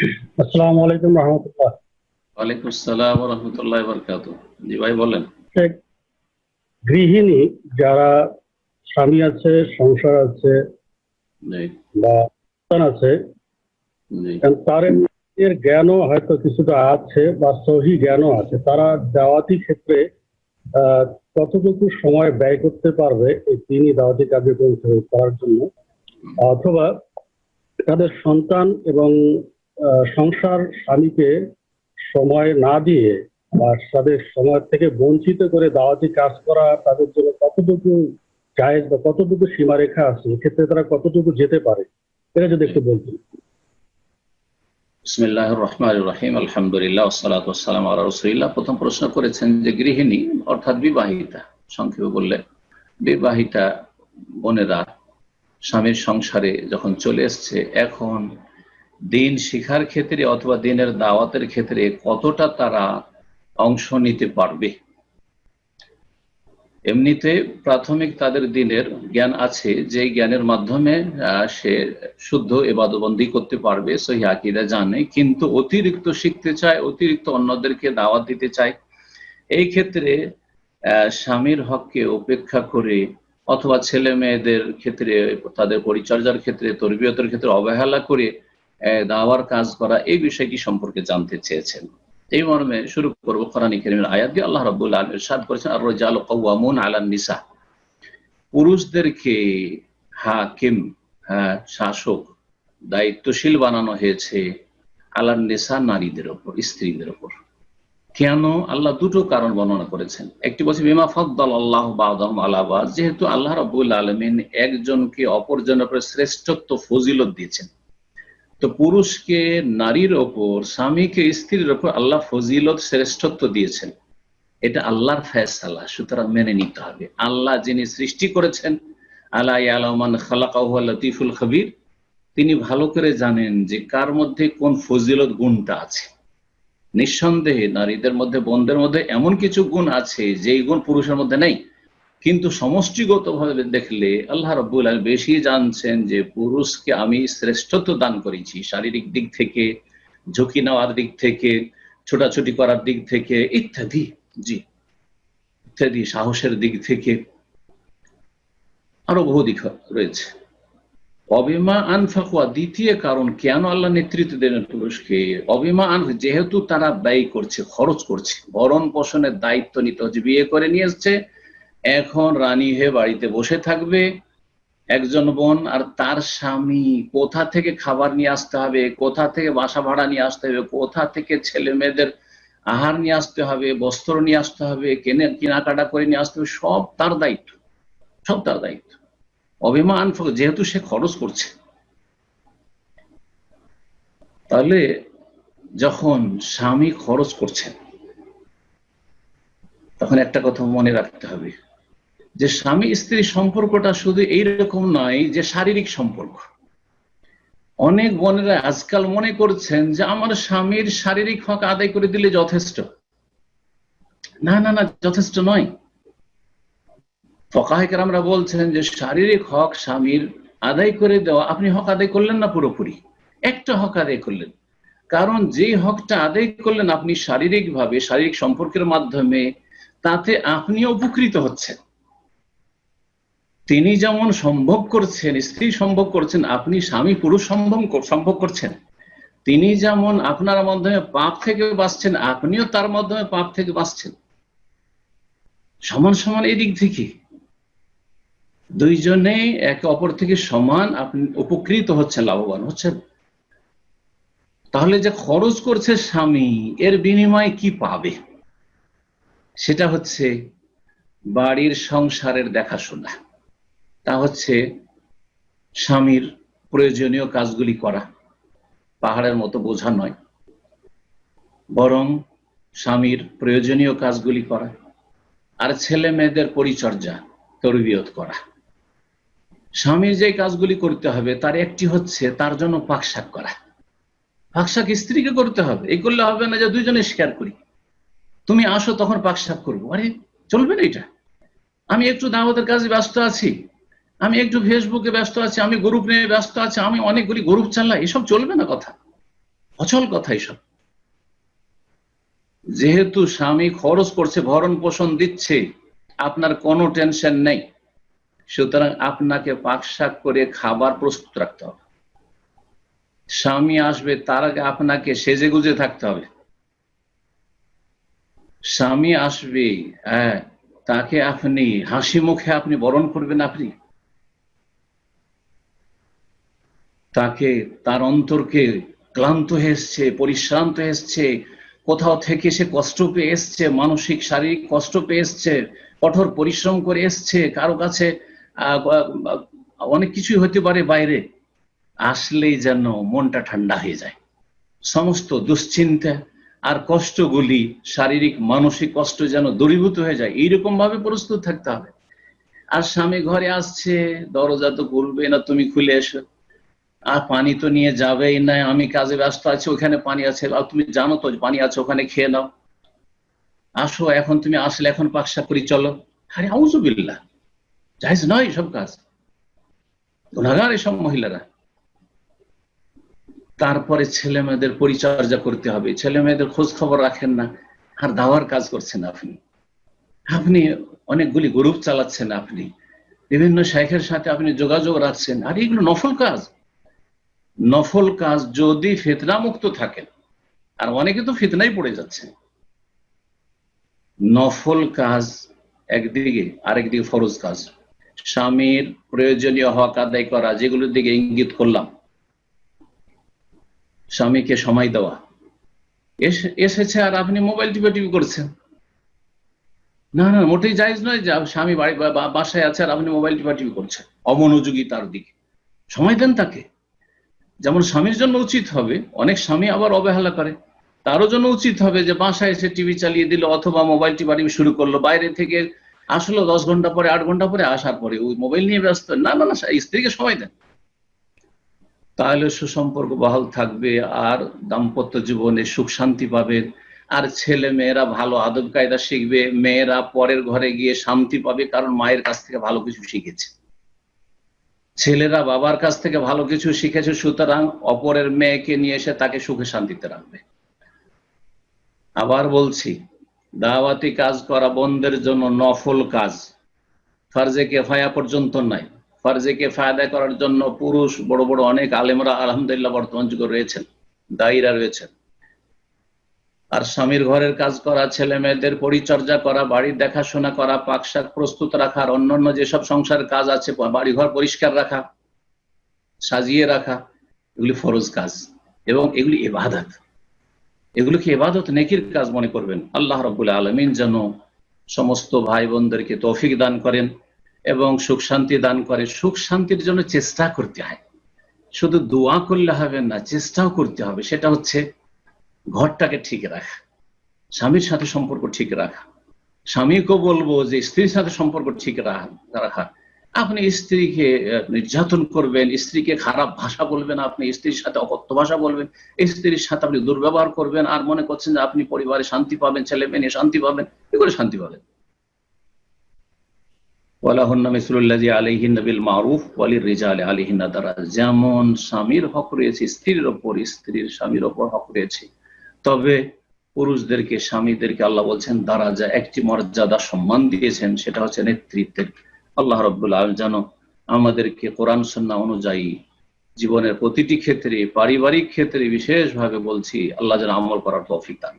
আসসালামু আলাইকুম রহমতুল্লাহ। ওয়ালাইকুম আসসালাম রহমতুল্লাহ বরকাত জি ভাই বলেন। গৃহিণী যারা স্বামী আছে সংসার আছে বা সন্তান আছে তার এর জ্ঞানও হয়তো কিছুটা আছে বা সহি জ্ঞানও আছে। তারা দাওয়াতি ক্ষেত্রে আহ, কতটুকু সময় ব্যয় করতে পারবে এই তিনি দাওয়াতি কার্যক্রম করার জন্য? অথবা তাদের সন্তান এবং সংসার স্বামীকে সময় না দিয়ে বা তাদের সময় থেকে বঞ্চিত করে দাওয়াতি কাজ করা তাদের জন্য কতটুকু জায়েজ বা কতটুকু সীমারেখা আছে? এক্ষেত্রে তারা কতটুকু যেতে পারে? এটা যদি একটু বলতেন। বিসমিল্লাহ রহমান রহিম। আলহামদুলিল্লাহ সালাত সালাম আল্লাহ প্রথম প্রশ্ন করেছেন যে গৃহিণী, অর্থাৎ বিবাহিতা, সংক্ষেপে বললে বিবাহিতা বোনেরা স্বামীর সংসারে যখন চলে এসছে, এখন দিন শিখার ক্ষেত্রে অথবা দিনের দাওয়াতের ক্ষেত্রে কতটা তারা অংশ নিতে পারবে? এমনিতে প্রাথমিক তাদের দিনের জ্ঞান আছে যে জ্ঞানের মাধ্যমে সে শুদ্ধ এবাদবন্দি করতে পারবে, সহি আকিদা জানে, কিন্তু অতিরিক্ত শিখতে চায়, অতিরিক্ত অন্যদেরকে দাওয়াত দিতে চায়। এই ক্ষেত্রে স্বামীর হককে উপেক্ষা করে অথবা ছেলে মেয়েদের ক্ষেত্রে, তাদের পরিচর্যার ক্ষেত্রে, তরবিয়তের ক্ষেত্রে অবহেলা করে দাওয়ার কাজ করা এই বিষয়টি সম্পর্কে জানতে চেয়েছেন। এই মর্মে শুরু করব কোরআন করিমের আয়াত দিয়ে। আল্লাহ রাব্বুল আলামিন ইরশাদ করেছেন আর রাজাল কাওয়ামুন আলান নিসা পুরুষদেরকে হাকিম হ্যাঁ শাসক, দায়িত্বশীল বানানো হয়েছে আলান নিসা নারীদের ওপর, স্ত্রীদের ওপর। কেন? আল্লাহ দুটো কারণ বর্ণনা করেছেন। একটি বলছে, বিমা ফদ্দাল আল্লাহ বাদম আলাবাদ যেহেতু আল্লাহ রাব্বুল আলমিন একজনকে অপরজনের উপরে শ্রেষ্ঠত্ব, ফজিলত দিয়েছেন। তো পুরুষকে নারীর ওপর, স্বামীকে স্ত্রীর ওপর আল্লাহ ফজিলত, শ্রেষ্ঠত্ব দিয়েছেন। এটা আল্লাহর ফয়সালা, সুতরাং মেনে নিতে হবে। আল্লাহ যিনি সৃষ্টি করেছেন আল্লাহ আলমান খালাকাহ লতিফুল খবির, তিনি ভালো করে জানেন যে কার মধ্যে কোন ফজিলত গুণটা আছে। নিঃসন্দেহে নারীদের মধ্যে বোনদের মধ্যে এমন কিছু গুণ আছে যেই গুণ পুরুষের মধ্যে নেই। কিন্তু সমষ্টিগতভাবে দেখলে আল্লাহ রব্বুল আলম বেশি জানছেন যে পুরুষকে আমি শ্রেষ্ঠত্ব দান করেছি শারীরিক দিক থেকে, ঝুঁকি নেওয়ার দিক থেকে, ছোটাছুটি করার দিক থেকে, ইত্যাদি। জি। ইত্যাদি সাহসের দিক থেকে আরও বহু দিক রয়েছে। অবিমা আনফাকুয়া দ্বিতীয় কারণ, কেন আল্লাহ নেতৃত্ব দেন পুরুষকে? অবিমা আন যেহেতু তারা ব্যয় করছে, খরচ করছে ভরণ পোষণের দায়িত্ব নিতে হচ্ছে, বিয়ে করে নিয়ে এসছে এখন রানী হয়ে বাড়িতে বসে থাকবে, একজন বোন, আর তার স্বামী কোথা থেকে খাবার নিয়ে আসতে হবে, কোথা থেকে বাসা ভাড়া নিয়ে আসতে হবে, কোথা থেকে ছেলে মেয়েদের আহার নিয়ে আসতে হবে, বস্ত্র নিয়ে আসতে হবে, কেনে, কেনাকাটা করে নিয়ে আসতে হবে, সব তার দায়িত্ব, সব তার দায়িত্ব। অভিমান, যেহেতু সে খরচ করছে। তাহলে যখন স্বামী খরচ করছেন, তখন একটা কথা মনে রাখতে হবে। যে স্বামী স্ত্রী সম্পর্কটা শুধু এইরকম নয়, যে শারীরিক সম্পর্ক। অনেক বোনেরা আজকাল মনে করছেন যে আমার স্বামীর শারীরিক হক আদায় করে দিলে যথেষ্ট। না না না, যথেষ্ট নয়। ফকাহের আমরা বলছেন যে শারীরিক হক স্বামীর আদায় করে দেওয়া, আপনি হক আদায় করলেন না পুরোপুরি? একটা হক আদায় করলেন। কারণ যে হকটা আদায় করলেন আপনি শারীরিক ভাবে শারীরিক সম্পর্কের মাধ্যমে, তাতে আপনি উপকৃত হচ্ছেন। তিনি যেমন সম্ভব করছেন, স্ত্রী সম্ভব করছেন, আপনি স্বামী পুরুষ সম্ভব সম্ভব করছেন। তিনি যেমন আপনার মাধ্যমে পাপ থেকে বাঁচছেন, আপনিও তার মাধ্যমে পাপ থেকে বাঁচছেন। সমান সমান এই দিক থেকে। দুইজনে একে অপর থেকে সমান, আপনি উপকৃত হচ্ছেন, লাভবান হচ্ছেন। তাহলে যে খরচ করছে স্বামী, এর বিনিময়ে কি পাবে? সেটা হচ্ছে বাড়ির সংসারের দেখাশোনা। তা হচ্ছে স্বামীর প্রয়োজনীয় কাজগুলি করা। পাহাড়ের মতো বোঝা নয়। বরং স্বামীর প্রয়োজনীয় কাজগুলি করা। আর ছেলে মেয়েদের পরিচর্যা, তরবিয়ত করা। স্বামীর যে কাজগুলি করতে হবে, তার একটি হচ্ছে তার জন্য পাকশাক করা। পাকশাক স্ত্রীকে করতে হবে। এই করলে হবে না যে দুইজনে শেয়ার করি। তুমি আসো, তখন পাকশাক করব। আরে, চলবে না এটা। আমি একটু দাওয়াতের কাজে ব্যস্ত আছি। আমি একটু ফেসবুকে ব্যস্ত আছি, আমি গ্রুপ নিয়ে ব্যস্ত আছি, আমি অনেকগুলি গ্রুপ চালাই এসব চলবে না কথা। অচল কথা এসব। যেহেতু স্বামী খরচ করছে, ভরণ পোষণ দিচ্ছে, আপনার কোনো টেনশন নেই। সুতরাং আপনাকে পাক শাক করে খাবার প্রস্তুত রাখতে হবে। স্বামী আসবে, তার আগে আপনাকে সেজে গুজে থাকতে হবে। স্বামী আসবে হ্যাঁ তাকে আপনি হাসি মুখে আপনি বরণ করবেন আপনি। তাকে তার অন্তরকে ক্লান্ত হয়ে এসছে, পরিশ্রান্ত এসছে, কোথাও থেকে সে কষ্ট পেয়ে এসছে, মানসিক, শারীরিক কষ্ট পেয়ে এসছে, কঠোর পরিশ্রম করে এসছে, কারও কাছে অনেক কিছুই হতে পারে বাইরে, আসলেই যেন মনটা ঠান্ডা হয়ে যায়। সমস্ত দুশ্চিন্তা আর কষ্টগুলি, শারীরিক, মানসিক কষ্ট যেন দূরীভূত হয়ে যায় এইরকম ভাবে প্রস্তুত থাকতে হবে। আর স্বামী ঘরে আসছে, দরজা তো খুলবে না, তুমি খুলে এসো। আর পানি তো নিয়ে যাবেই না, আমি কাজে ব্যস্ত আছি, ওখানে পানি আছে। আর তুমি জানো তো পানি আছে, ওখানে খেয়ে নাও। আসো, এখন তুমি আসলে এখন পাকশা করি, চলো। আরে আউজুবিল্লাহ জাহিজ নয় সব কাজ। গুণাগার এসব মহিলারা। তারপরে ছেলে মেয়েদের পরিচর্যা করতে হবে। ছেলে মেয়েদের খোঁজ খবর রাখেন না। আর দাওয়ার কাজ করছেন আপনি। আপনি অনেকগুলি গ্রুপ চালাচ্ছেন আপনি। বিভিন্ন শাইখের সাথে আপনি যোগাযোগ রাখছেন। আর এগুলো নফল কাজ। নফল কাজ যদি ফেতনা মুক্ত থাকেন আর অনেকে তো ফিতনাই পড়ে যাচ্ছে। নফল কাজ একদিকে আরেকদিকে ফরজ কাজ। স্বামীর প্রয়োজনীয় হক আদায় করা, যেগুলোর দিকে ইঙ্গিত করলাম। স্বামীকে সময় দেওয়া। এসেছে আর আপনি মোবাইল টিপে টিপি করছেন। না না, মোটেই জায়জ নয় যে স্বামী বাড়ি বাসায় আছে আর আপনি মোবাইল টিপা টিপি করছেন। অমনোযোগী তার দিকে। সময় দেন তাকে। যেমন স্বামীর জন্য উচিত হবে, অনেক স্বামী আবার অবহেলা করে। তারও জন্য উচিত হবে যে বাসায় এসে টিভি চালিয়ে দিল অথবা মোবাইল টিপি শুরু করল, বাইরে থেকে আসলো দশ ঘণ্টা পরে, আট ঘণ্টা পরে আসার পরে। ওই মোবাইল নিয়ে ব্যস্ত। না না না স্ত্রীকে সময় দেন তাহলে সুসম্পর্ক বহাল থাকবে, আর দাম্পত্য জীবনে সুখ শান্তি পাবে। আর ছেলে মেয়েরা ভালো আদব কায়দা শিখবে। মেয়েরা পরের ঘরে গিয়ে শান্তি পাবে, কারণ মায়ের কাছ থেকে ভালো কিছু শিখেছে। ছেলেরা বাবার কাছ থেকে ভালো কিছু শিখেছে, সুতরাং অপরের মেয়েকে নিয়ে এসে তাকে সুখে শান্তিতে রাখবে। আবার বলছি, দাওয়াতি কাজ করা বন্ধের জন্য নফল কাজ। ফার্জে কেফায়া পর্যন্ত নাই। ফার্জে কেফায়া আদায় করার জন্য পুরুষ, বড় বড় অনেক আলেমরা আলহামদুলিল্লাহ বর্তমান যুগে রয়েছেন, দায়ীরা রয়েছেন। আর স্বামীর ঘরের কাজ করা, ছেলে মেয়েদের পরিচর্যা করা, বাড়ির দেখাশোনা করা পাকশাক প্রস্তুত রাখা, আর অন্যান্য যেসব সংসার কাজ আছে বাড়িঘর পরিষ্কার রাখা, সাজিয়ে রাখা, এগুলি ফরজ কাজ এবং এগুলি এবাদত এগুলোকে এবাদত নেকির কাজ মনে করবেন। আল্লাহ রবুল্লা আলমিন যেন সমস্ত ভাই বোনদেরকে তৌফিক দান করেন এবং সুখ শান্তি দান করে। সুখ শান্তির জন্য চেষ্টা করতে হয়। শুধু দোয়া করলে হবে না, চেষ্টাও করতে হবে। সেটা হচ্ছে ঘরটাকে ঠিক রাখা। স্বামীর সাথে সম্পর্ক ঠিক রাখা। স্বামীকেও বলব যে, স্ত্রীর সাথে সম্পর্ক ঠিক রাখা আপনি স্ত্রীকে নির্যাতন করবেন, স্ত্রীকে খারাপ ভাষা বলবেন আপনি, স্ত্রীর সাথে অকথ্য ভাষা বলবেন, স্ত্রীর সাথে আপনি দুর্ব্যবহার করবেন আর মনে করছেন যে আপনি পরিবারে শান্তি পাবেন, ছেলে মেয়ে শান্তি পাবেন কি করে শান্তি পাবেন। যেমন স্বামীর হক রয়েছে, স্ত্রীর ওপর, স্ত্রীর স্বামীর ওপর হক রয়েছে। তবে পুরুষদেরকে, স্বামীদেরকে আল্লাহ বলছেন, দ্বারা যা একটি মর্যাদা সম্মান দিয়েছেন, সেটা হচ্ছে নেতৃত্বের। আল্লাহ রব্বুল যেন আমাদেরকে কোরআন সন্না অনুযায়ী জীবনের প্রতিটি ক্ষেত্রে, পারিবারিক ক্ষেত্রে বিশেষভাবে বলছি, আল্লাহ যেন আমল করার তৌফিক দান